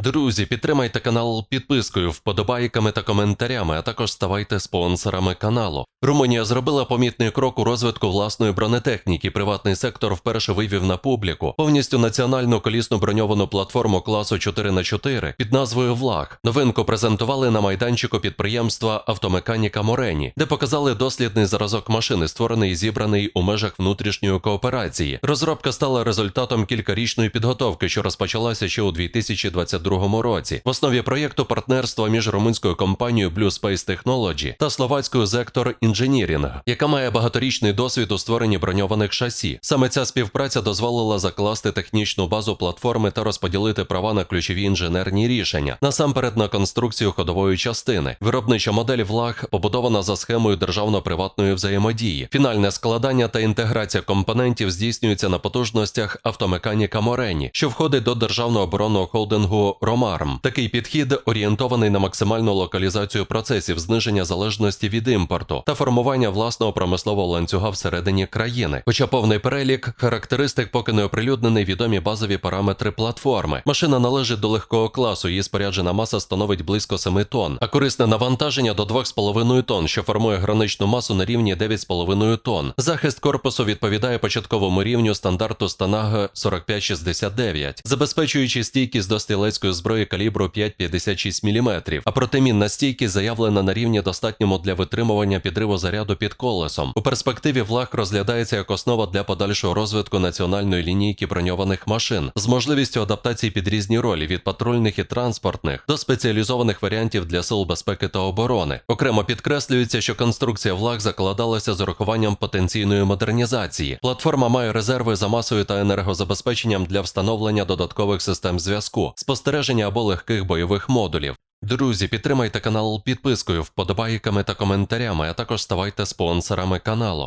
Друзі, підтримайте канал підпискою, вподобайками та коментарями, а також ставайте спонсорами каналу. Румунія зробила помітний крок у розвитку власної бронетехніки. Приватний сектор вперше вивів на публіку повністю національну колісну броньовану платформу класу 4 х 4 під назвою ВЛАГ. Новинку презентували на майданчику підприємства Автомеханіка Морені, де показали дослідний зразок машини, створений і зібраний у межах внутрішньої кооперації. Розробка стала результатом кількарічної підготовки, що розпочалася ще у 2022 році. В основі проєкту партнерство між румунською компанією Blue Space Technology та словацькою Зектор Engineering, яка має багаторічний досвід у створенні броньованих шасі. Саме ця співпраця дозволила закласти технічну базу платформи та розподілити права на ключові інженерні рішення, насамперед на конструкцію ходової частини. Виробнича модель ВЛАГ побудована за схемою державно-приватної взаємодії. Фінальне складання та інтеграція компонентів здійснюється на потужностях автомеханіка Морені, що входить до державного оборонного холдингу Ромарм. Такий підхід орієнтований на максимальну локалізацію процесів, зниження залежності від імпорту та формування власного промислового ланцюга всередині країни. Хоча повний перелік характеристик поки не оприлюднений відомі базові параметри платформи. Машина належить до легкого класу, її споряджена маса становить близько 7 тонн, а корисне навантаження до 2,5 тонн, що формує граничну масу на рівні 9,5 тонн. Захист корпусу відповідає початковому рівню стандарту Станага 4569, забезпечуючи стійкість до стрілецької зброї калібру 5,56 мм, а протимінна стійкість заявлена на рівні достатньому для витримування підриву заряду під колесом. У перспективі влаг розглядається як основа для подальшого розвитку національної лінійки броньованих машин з можливістю адаптації під різні ролі від патрульних і транспортних до спеціалізованих варіантів для сил безпеки та оборони. Окремо підкреслюється, що конструкція влаг закладалася з урахуванням потенційної модернізації. Платформа має резерви за масою та енергозабезпеченням для встановлення додаткових систем зв'язку, спостереження або легких бойових модулів. Друзі, підтримайте канал підпискою, вподобайками та коментарями, а також ставайте спонсорами каналу.